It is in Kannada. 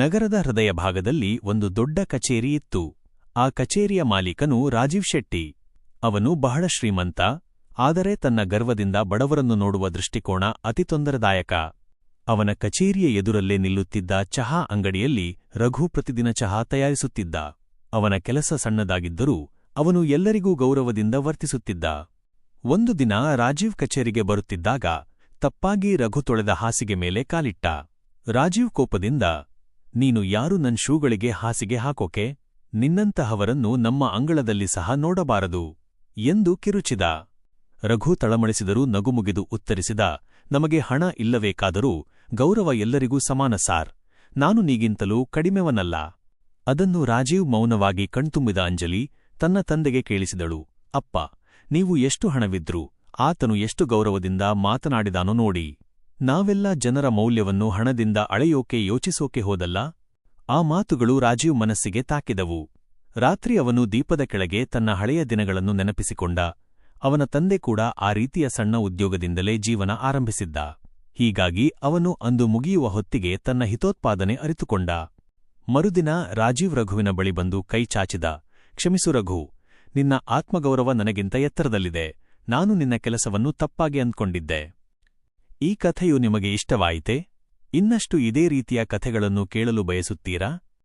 ನಗರದ ಹೃದಯ ಭಾಗದಲ್ಲಿ ಒಂದು ದೊಡ್ಡ ಕಚೇರಿ ಇತ್ತು. ಆ ಕಚೇರಿಯ ಮಾಲೀಕನು ರಾಜೀವ್ ಶೆಟ್ಟಿ. ಅವನು ಬಹಳ ಶ್ರೀಮಂತ, ಆದರೆ ತನ್ನ ಗರ್ವದಿಂದ ಬಡವರನ್ನು ನೋಡುವ ದೃಷ್ಟಿಕೋನ ಅತಿ ತೊಂದರದಾಯಕ. ಅವನ ಕಚೇರಿಯ ಎದುರಲ್ಲೇ ನಿಲ್ಲುತ್ತಿದ್ದ ಚಹಾ ಅಂಗಡಿಯಲ್ಲಿ ರಘು ಪ್ರತಿದಿನ ಚಹಾ ತಯಾರಿಸುತ್ತಿದ್ದ. ಅವನ ಕೆಲಸ ಸಣ್ಣದಾಗಿದ್ದರೂ ಅವನು ಎಲ್ಲರಿಗೂ ಗೌರವದಿಂದ ವರ್ತಿಸುತ್ತಿದ್ದ. ಒಂದು ದಿನ ರಾಜೀವ್ ಕಚೇರಿಗೆ ಬರುತ್ತಿದ್ದಾಗ ತಪ್ಪಾಗಿ ರಘು ತೊಳೆದ ಹಾಸಿಗೆ ಮೇಲೆ ಕಾಲಿಟ್ಟ. ರಾಜೀವ್ ಕೋಪದಿಂದ ನೀನು ಯಾರು ನನ್ ಶೂಗಳಿಗೆ ಹಾಸಿಗೆ ಹಾಕೋಕೆ? ನಿನ್ನಂತಹವರನ್ನು ನಮ್ಮ ಅಂಗಳದಲ್ಲಿ ಸಹ ನೋಡಬಾರದು ಎಂದು ಕಿರುಚಿದ. ರಘು ತಳಮಳಿಸಿದರೂ ನಗುಮುಗಿದು ಉತ್ತರಿಸಿದ, ನಮಗೆ ಹಣ ಇಲ್ಲಬೇಕಾದರೂ ಗೌರವ ಎಲ್ಲರಿಗೂ ಸಮಾನ ಸಾರ್. ನಾನು ನೀಗಿಂತಲೂ ಕಡಿಮೆವನಲ್ಲ. ಅದನ್ನು ರಾಜೀವ್ ಮೌನವಾಗಿ ಕಣ್ತುಂಬಿದ ಅಂಜಲಿ ತನ್ನ ತಂದೆಗೆ ಕೇಳಿಸಿದಳು, ಅಪ್ಪ, ನೀವು ಎಷ್ಟು ಹಣವಿದ್ರು, ಆತನು ಎಷ್ಟು ಗೌರವದಿಂದ ಮಾತನಾಡಿದಾನೋ ನೋಡಿ. ನಾವೆಲ್ಲ ಜನರ ಮೌಲ್ಯವನ್ನು ಹಣದಿಂದ ಅಳೆಯೋಕೆ ಯೋಚಿಸೋಕೆ ಹೋದಲ್ಲ? ಆ ಮಾತುಗಳು ರಾಜೀವ್ ಮನಸ್ಸಿಗೆ ತಾಕಿದವು. ರಾತ್ರಿ ಅವನು ದೀಪದ ಕೆಳಗೆ ತನ್ನ ಹಳೆಯ ದಿನಗಳನ್ನು ನೆನಪಿಸಿಕೊಂಡ. ಅವನ ತಂದೆ ಕೂಡ ಆ ರೀತಿಯ ಸಣ್ಣ ಉದ್ಯೋಗದಿಂದಲೇ ಜೀವನ ಆರಂಭಿಸಿದ್ದ. ಹೀಗಾಗಿ ಅವನು ಅಂದು ಮುಗಿಯುವ ಹೊತ್ತಿಗೆ ತನ್ನ ಹಿತೋತ್ಪಾದನೆ ಅರಿತುಕೊಂಡ. ಮರುದಿನ ರಾಜೀವ್ ರಘುವಿನ ಬಳಿ ಬಂದು ಕೈ ಚಾಚಿದ. ಕ್ಷಮಿಸು ರಘು, ನಿನ್ನ ಆತ್ಮಗೌರವ ನನಗಿಂತ ಎತ್ತರದಲ್ಲಿದೆ. ನಾನು ನಿನ್ನ ಕೆಲಸವನ್ನು ತಪ್ಪಾಗಿ ಅಂದ್ಕೊಂಡಿದ್ದೆ. ಈ ಕಥೆಯು ನಿಮಗೆ ಇಷ್ಟವಾಯಿತೆ? ಇನ್ನಷ್ಟು ಇದೇ ರೀತಿಯ ಕಥೆಗಳನ್ನು ಕೇಳಲು ಬಯಸುತ್ತೀರಾ?